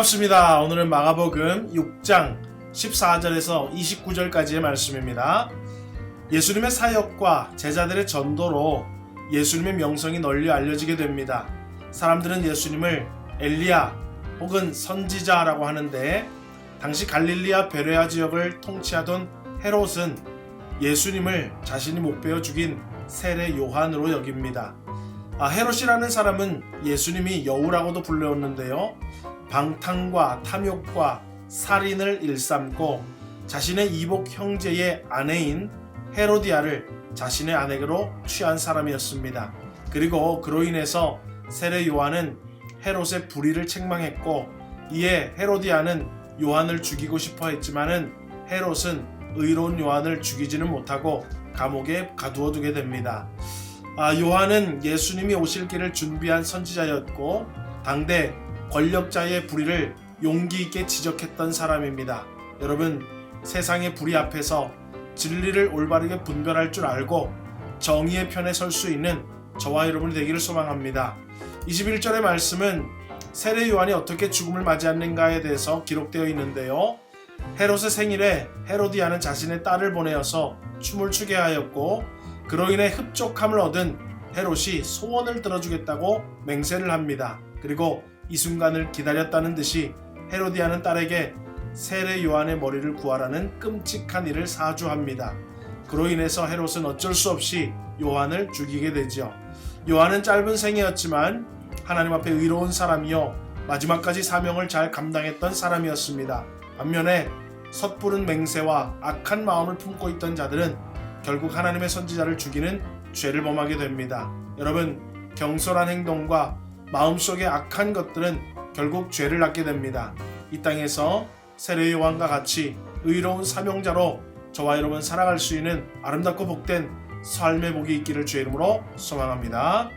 반갑습니다. 오늘은 마가복음 6장 14절에서 29절까지의 말씀입니다. 예수님의 사역과 제자들의 전도로 예수님의 명성이 널리 알려지게 됩니다. 사람들은 예수님을 엘리야 혹은 선지자라고 하는데 당시 갈릴리아 베레아 지역을 통치하던 헤롯은 예수님을 자신이 목베어 죽인 세례 요한으로 여깁니다. 아, 헤롯이라는 사람은 예수님이 여우라고도 불렸는데요. 방탕과 탐욕과 살인을 일삼고 자신의 이복 형제의 아내인 헤로디아를 자신의 아내로 취한 사람이었습니다. 그리고 그로 인해서 세례 요한은 헤롯의 불의를 책망했고 이에 헤로디아는 요한을 죽이고 싶어 했지만은 헤롯은 의로운 요한을 죽이지는 못하고 감옥에 가두어 두게 됩니다. 아, 요한은 예수님이 오실 길을 준비한 선지자였고 당대 권력자의 불의를 용기 있게 지적했던 사람입니다. 여러분 세상의 불의 앞에서 진리를 올바르게 분별할 줄 알고 정의의 편에 설 수 있는 저와 여러분이 되기를 소망합니다. 21절의 말씀은 세례 요한이 어떻게 죽음을 맞이했는가에 대해서 기록되어 있는데요. 헤롯의 생일에 헤로디아는 자신의 딸을 보내어서 춤을 추게 하였고 그로 인해 흡족함을 얻은 헤롯이 소원을 들어주겠다고 맹세를 합니다. 그리고 이 순간을 기다렸다는 듯이 헤로디아는 딸에게 세례 요한의 머리를 구하라는 끔찍한 일을 사주합니다. 그로 인해서 헤롯은 어쩔 수 없이 요한을 죽이게 되죠. 요한은 짧은 생이었지만 하나님 앞에 의로운 사람이요 마지막까지 사명을 잘 감당했던 사람이었습니다. 반면에 섣부른 맹세와 악한 마음을 품고 있던 자들은 결국 하나님의 선지자를 죽이는 죄를 범하게 됩니다. 여러분 경솔한 행동과 마음속의 악한 것들은 결국 죄를 낳게 됩니다. 이 땅에서 세례 요한과 같이 의로운 사명자로 저와 여러분 살아갈 수 있는 아름답고 복된 삶의 복이 있기를 주의 이름으로 소망합니다.